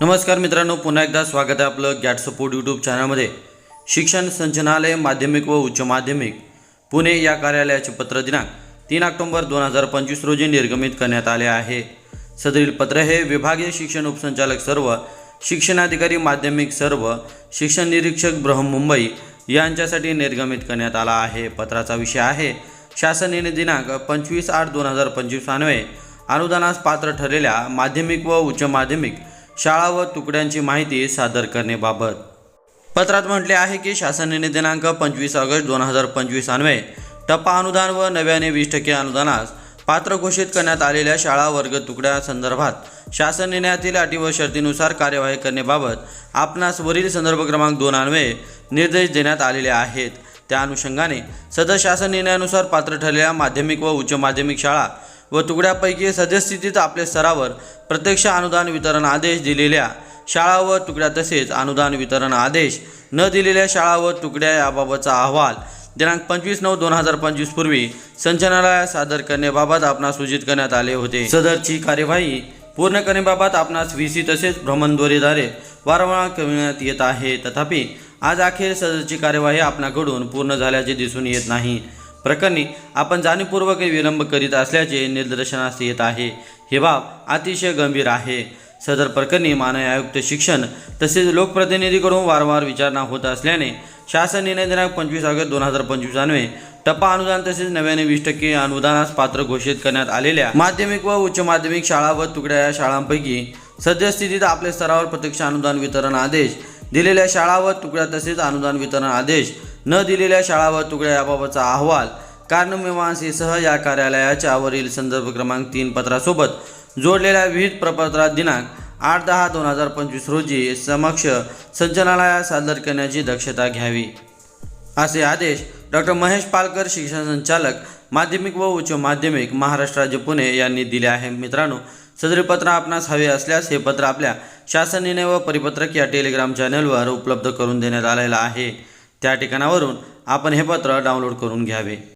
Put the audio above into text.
नमस्कार मित्रांनो पुन्हा एकदा स्वागत आहे आपलं गॅट सपोर्ट यूट्यूब चॅनलमध्ये शिक्षण संचनालय माध्यमिक व उच्च माध्यमिक पुणे या कार्यालयाचे पत्र दिनांक तीन ऑक्टोबर दोन हजार पंचवीस रोजी निर्गमित करण्यात आले आहे. सदरील पत्र हे विभागीय शिक्षण उपसंचालक सर्व शिक्षणाधिकारी माध्यमिक सर्व शिक्षण निरीक्षक बृहन्मुंबई यांच्यासाठी निर्गमित करण्यात आला आहे. पत्राचा विषय आहे शासन दिनांक पंचवीस आठ दोन हजार पंचवीस अन्वये अनुदानास पात्र ठरलेल्या माध्यमिक व उच्च माध्यमिक शाळा व तुकड्यांची माहिती सादर करण्याबाबत. पत्रात म्हटले आहे की शासन दिनांक पंचवीस ऑगस्ट दोन हजार पंचवीस अन्वये टप्पा अनुदान व नव्याने वीस टक्के अनुदानास पात्र घोषित करण्यात आलेल्या शाळा वर्ग तुकड्या संदर्भात शासन निर्णयातील अटी व शर्तीनुसार कार्यवाही करण्याबाबत आपणास वरील संदर्भ क्रमांक दोन अन्वये निर्देश देण्यात आलेले आहेत. त्या अनुषंगाने सदर शासन निर्णयानुसार पात्र ठरलेल्या माध्यमिक व उच्च माध्यमिक शाळा व तुकड्यापैकी सद्यस्थितीत आपल्या स्तरावर प्रत्यक्ष अनुदान वितरण आदेश दिलेल्या शाळा व तुकड्या तसेच अनुदान वितरण आदेश न दिलेल्या शाळा व तुकड्या याबाबतचा अहवाल दिनांक पंचवीस नऊ दोन हजार पंचवीस पूर्वी संचालनालयात सादर करण्याबाबत आपणास सूचित करण्यात आले होते. सदरची कार्यवाही पूर्ण करण्याबाबत आपणास व्ही सी तसेच भ्रमणध्वरीद्वारे वारंवार कळविण्यात येत आहे. तथापि आज अखेर सदरची कार्यवाही आपणाकडून पूर्ण झाल्याचे दिसून येत नाही. प्रकरणी आपण जाणीवपूर्वक विलंब करीत असल्याचे निदर्शनास येत आहे. ही बाब अतिशय गंभीर आहे. सदर प्रकरणी माननीय आयुक्त शिक्षण तसेच लोकप्रतिनिधीकडून वारंवार विचारणा होत असल्याने शासन निर्णय दिनांक पंचवीस ऑगस्ट दोन हजार पंचवीस अन्वे टप्पा अनुदान तसेच नव्याने वीस टक्के अनुदानास पात्र घोषित करण्यात आलेल्या माध्यमिक व उच्च माध्यमिक शाळा व तुकड्या या शाळांपैकी सद्यस्थितीत आपल्या स्तरावर प्रत्यक्ष अनुदान वितरण आदेश दिलेल्या शाळा व तुकड्या तसेच अनुदान वितरण आदेश न दिलेल्या शाळा व तुकड्या याबाबतचा अहवाल कारणमीमांसेसह या कार्यालयाच्या वरील संदर्भ क्रमांक तीन पत्रासोबत जोडलेल्या विविध प्रपत्रात दिनांक आठ दहा दोन हजार पंचवीस रोजी समक्ष संचालनालयात सादर करण्याची दक्षता घ्यावी. असे आदेश डॉक्टर महेश पालकर शिक्षण संचालक माध्यमिक व उच्च माध्यमिक महाराष्ट्र राज्य पुणे यांनी दिले आहे. मित्रांनो सदरी पत्र आपणास हवे असल्यास हे पत्र आपल्या शासन निर्णय व परिपत्रक या टेलिग्राम चॅनलवर उपलब्ध करून देण्यात आलेलं आहे. त्या ठिकाणावरून आपण हे पत्र डाउनलोड करून घ्यावे.